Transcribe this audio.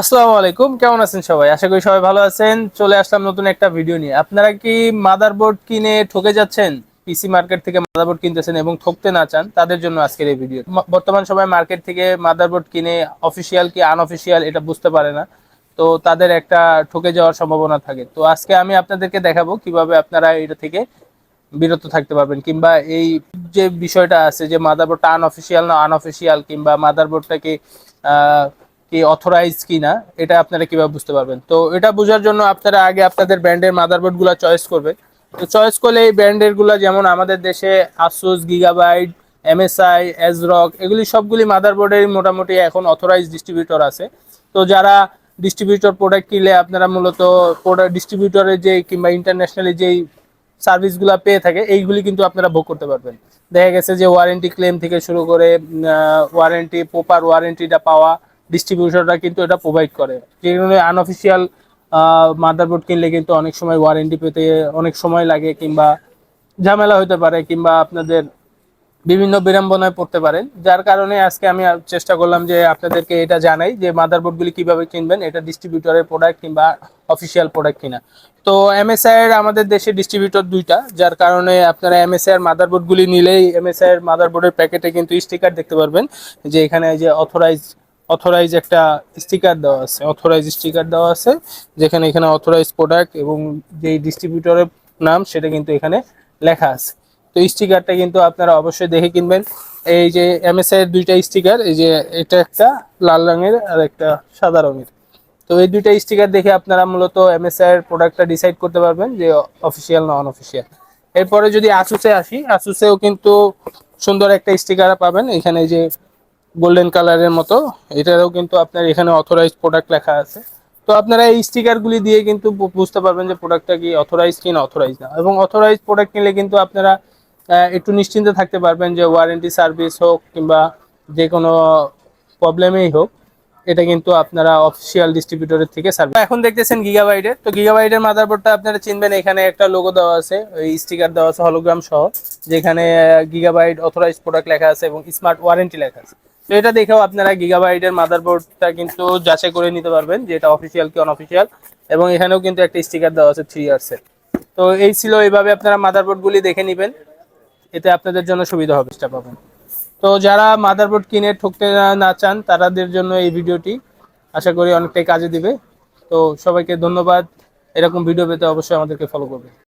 আসসালামু আলাইকুম, কেমন আছেন সবাই? আশা করি সবাই ভালো আছেন। চলে আসলাম নতুন একটা ভিডিও নিয়ে। আপনারা কি মাদারবোর্ড কিনে ঠকে যাচ্ছেন? পিসি মার্কেট থেকে মাদারবোর্ড কিনতেছেন এবং ঠকতে না চান, তাদের জন্য আজকের এই ভিডিও বর্তমান সময় মার্কেট থেকে মাদারবোর্ড কিনে অফিসিয়াল কি আনঅফিসিয়াল এটা বুঝতে পারে না। তো তাদের একটা ঠকে যাওয়ার সম্ভাবনা থাকে। তো আজকে আমি আপনাদেরকে দেখাবো কীভাবে আপনারা এটা থেকে বিরত থাকতে পারবেন, কিংবা এই যে বিষয়টা আছে যে মাদারবোর্ডটা আনঅফিসিয়াল না আনঅফিসিয়াল কিংবা মাদারবোর্ডটাকে কি অথরাইজ কি না এটা আপনারা কীভাবে বুঝতে পারবেন? তো এটা বোঝার জন্য আপনারা আগে আপনাদের ব্র্যান্ডের মাদারবোর্ডগুলা চয়েস করবে। তো চয়েস করলে এই ব্র্যান্ডেরগুলা যেমন আমাদের দেশে আসুস গিগাবাইট এমএসআই এজরক এগুলি সবগুলি মাদারবোর্ডের মোটামুটি এখন অথরাইজ ডিস্ট্রিবিউটর আছে। তো যারা ডিস্ট্রিবিউটর প্রোডাক্ট কিনলে আপনারা মূলত প্রোডাক্ট ডিস্ট্রিবিউটরের যে কিংবা ইন্টারন্যাশনালি যেই সার্ভিসগুলো পেয়ে থাকে, এইগুলি কিন্তু আপনারা ভোগ করতে পারবেন। দেখা গেছে যে ওয়ারেন্টি ক্লেম থেকে শুরু করে ওয়ারেন্টি প্রপার ওয়ারেন্টিটা পাওয়া ডিস্ট্রিবিউটররা কিন্তু এটা প্রোভাইড করে। যেগুলো আনঅফিসিয়াল মাদারবোর্ড কিনলে কিন্তু অনেক সময় ওয়ারেন্টি পেতে, অনেক সময় লাগে কিংবা ঝামেলা হতে পারে কিংবা আপনাদের বিভিন্ন বিড়ম্বনায় পড়তে পারেন। যার কারণে আজকে আমি চেষ্টা করলাম যে আপনাদেরকে এটা জানাই যে মাদারবোর্ডগুলি কীভাবে কিনবেন, এটা ডিস্ট্রিবিউটরের প্রোডাক্ট কিংবা অফিসিয়াল প্রোডাক্ট কিনা। তো এমএসআই এর আমাদের দেশে ডিস্ট্রিবিউটর দুইটা, যার কারণে আপনারা এমএসআই এর মাদারবোর্ডগুলি নিলেই এমএসআই এর মাদারবোর্ডের প্যাকেটে কিন্তু স্টিকার দেখতে পারবেন যে এখানে যে অথরাইজ অথরাইজ একটা স্টিকার দেওয়া আছে অথরাইজ স্টিকার দেওয়া আছে, যেখানে এখানে অথরাইজ প্রোডাক্ট এবং যে ডিস্ট্রিবিউটরের নাম সেটা কিন্তু এখানে লেখা আছে। তো স্টিকারটা কিন্তু আপনারা অবশ্যই দেখে কিনবেন। এই যে এমএসআই এর দুইটা স্টিকার এই যে এটা একটা লাল রঙের আর একটা সাদা রঙের। তো এই দুইটা স্টিকার দেখে আপনারা মূলত এমএসআই এর প্রোডাক্টটা ডিসাইড করতে পারবেন যে অফিসিয়াল না অনঅফিসিয়াল এরপরে যদি আসুসে আসি আসুসেও কিন্তু সুন্দর একটা স্টিকার পাবেন। এখানে যে গোল্ডেন কালারের মতো। এটারও কিন্তু আপনার এখানে অথরাইজ প্রোডাক্ট লেখা আছে। তো আপনারা এই স্টিকারগুলি দিয়ে কিন্তু বুঝতে পারবেন যে প্রোডাক্টটা কি অথরাইজ কি না অথরাইজ না। এবং অথরাইজ প্রোডাক্ট কিনলে কিন্তু আপনারা একটু নিশ্চিন্তে থাকতে পারবেন যে ওয়ারেন্টি সার্ভিস হোক কিংবা যে কোনো প্রবলেমেই হোক, এটা কিন্তু আপনারা অফিসিয়াল ডিস্ট্রিবিউটরের থেকে সার্ভিস এখন দেখতেছেন গিগাবাইটের তো গিগাবাইটের মাদারবোর্ডটা আপনারা চিনবেন, এখানে একটা লোগো দেওয়া আছে, ওই স্টিকার দেওয়া আছে হলোগ্রাম সহ, যেখানে গিগাবাইট অথরাইজ প্রোডাক্ট লেখা আছে এবং স্মার্ট ওয়ারেন্টি লেখা আছে। তো এটা দেখেও আপনারা গিগাবাইটের মাদারবোর্ডটা কিন্তু যাচাই করে নিতে পারবেন যে এটা অফিসিয়াল কি অনঅফিসিয়াল এবং এখানেও কিন্তু একটা স্টিকার দেওয়া আছে থ্রি ইয়ার্সের তো এই ছিল এইভাবে আপনারা মাদারবোর্ডগুলি দেখে নেবেন। এতে আপনাদের জন্য সুবিধা হবে, সেটা পাবেন। তো যারা মাদারবোর্ড কিনে ঠকতে না- চান তাদের জন্য এই ভিডিওটি আশা করি অনেকটাই কাজে দিবে। তো সবাইকে ধন্যবাদ। এরকম ভিডিও পেতে অবশ্যই আমাদেরকে ফলো করবে